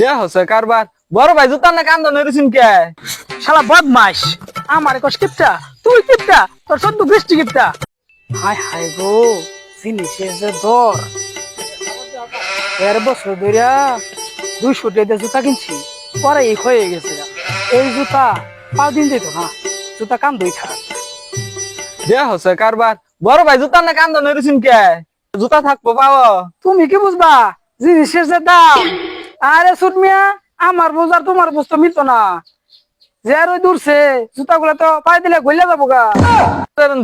যে হচ্ছে কারবার। বড় ভাই জুতা না কান্দা নড়েছেন কে? শালা বদমাস আমার কষ্ট কিপটা, তুই কিপটা, তোর সদ্য বৃষ্টি কিপটা। গো যে দর। দেড় বছর ধরিয়া জুতা কিনছি, পরে এই হয়ে গেছে। এই জুতা পাঁচ দিন যেত না, জুতা কান দুই থাক যে হচ্ছে কারবার, বড় ভাই জুতা না কান্দা নড়েছেন কে? জুতা থাকব পাও তুমি কি বুঝবা? জিনিসের যে দাম। আরে সুটমিয়া আমার বোঝার তোমার বুঝতে মিলত না। যে আর ওই দূরছে জুতা গুলা তো পায়ে দিলে গলে যাব গা।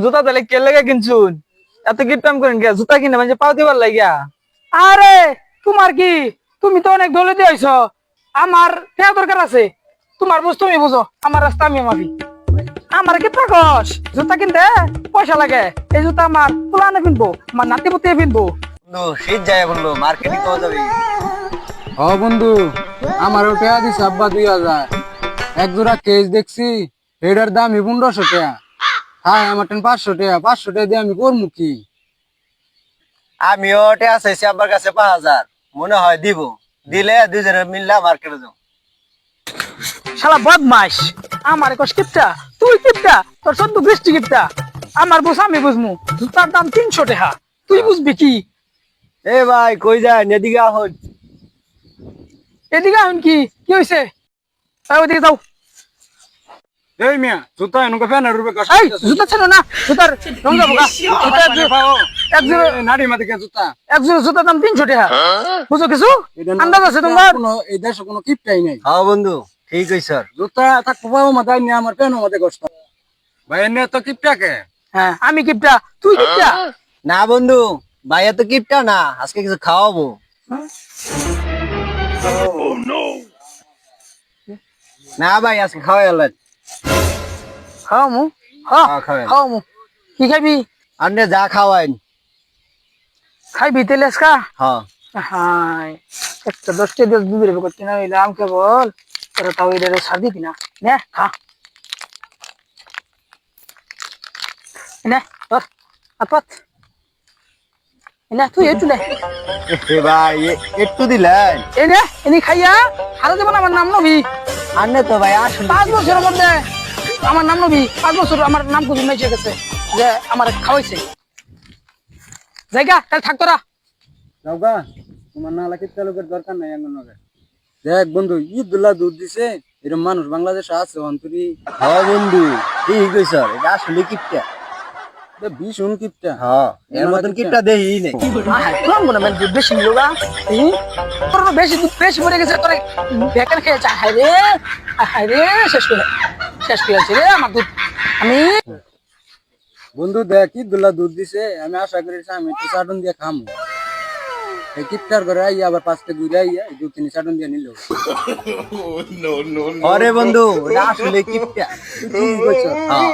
জুতা তাহলে কে লেগে কিনছুন? এত কিপটাম করেন কে জুতা কিনে মানে পাও দিবার লাগিয়া আরে তোমার কি? তুমি তো অনেক দলে দিয়েছ আমার দেওয়া দরকার আছে। তোমার বুঝ তুমি বুঝো আমার রাস্তা আমি মাফি আমার কি প্রকাশ জুতা কিনতে পয়সা লাগে। এই জুতা আমার পুলানে কিনবো আমার নাতি পুতিয়ে কিনবো শীত যায় বলল মার্কেটিং পাওয়া যাবে। হ বন্ধু আমার ওটা দিস আব্বা দুই হাজার। এক জোড়া কেস দেখছি এটার দাম পনেরোশো টাকা হ্যাঁ আমার টেন পাঁচশো টাকা পাঁচশো টাকা দিয়ে আমি করব কি? আমিও চাইছি আমার কাছে পাঁচ হাজার। মনে হয় দিব। দিলে দুজনে মিললে মার্কেটে যাও শালা বদমাস আমার কষ্ট কিপটা তুই কিপটা তোর সদ্য বৃষ্টি কিপটা। আমার বুঝ আমি বুঝমু। জুতার দাম তিনশো টাকা তুই বুঝবি কি? এ ভাই কই যায় এদিকে আহন এদিকে এখন কি? কি হয়েছে ওইদিকে যাও এই মিয়া জুতা এনেকে ফ্যানের রূপে কষ্ট এই জুতা ছিল না জুতার রং যাব গা। জুতা এক জোড়া- এক জোড়া নারী মাঝে জুতা। এক জোড়া জুতার দাম তিনশো টাকা। বুঝো কিছু? আন্দাজ আছে তোমার কোনো এই দেশে কোনো কিপটাই নাই। হ্যাঁ বন্ধু ঠিক আছে স্যার জুতা থাকব পাবো মাথা নিয়ে আমার প্যানও মাঝে কষ্ট। ভাই এনে তো কিপটাকে হ্যাঁ আমি কিপটা তুই কিপটা না বন্ধু ভাইয়া তো কিপটা না আজকে কিছু খাওয়াবো। না ভাই আজকে খাওয়াই হলেন খাও মু। হ্যাঁ হ্যাঁ। খাও মু। কি খাবি আপনি যা খাওয়াইন। খাইবি তেলে খা হ্যাঁ। হাই একটা দশটা দশ দুধের করতে না হইলে আমাকে বল তোরা তাও এটা সার দিবি না? নে খা। নে ধর হাত পাত নে তুই একটু নে। এ ভাই একটু দিলেন। এই নে এনে খাইয়া হারা দেবো না আমার নাম নবী। আনে তো ভাই আসলে পাঁচ বছরের মধ্যে আমার নাম নবী পাঁচ বছর আমার নাম কুসুম মেচে গেছে যে আমার খাওয়াইছে। জায়গা তাহলে থাক তোরা যাওগা তোমার নালা কিপটা লোকের দরকার নাই এমন হবে দেখ বন্ধু ঈদুল্লাহ দুধ দিছে এরকম মানুষ বাংলাদেশে আছে অন্তরি হ্যাঁ বন্ধু। ঠিক কইছ এটা আসলে কিপটা ভীষণ কিপটা হ্যাঁ এর মতন কিপটা দেহি নেই মনে দুধ বেশি নিল তোর বেশি দুধ বেশি গেছে তোর বেকার খেয়েছে হায় রে। হায় রে শেষ করে শেষ করে আছে রে আমার দুধ। আমি বন্ধু দেখ ঈদুল্লাহ দুধ দিছে আমি আশা করি আমি একটু চাটন দিয়ে খামো। এই কিপটার করে আইয়া আবার পাঁচটা ঘুরে আইয়া দু তিন চাটন দিয়ে নিল। আরে বন্ধু আসলে কিপটা ঠিক কইছ হ্যাঁ।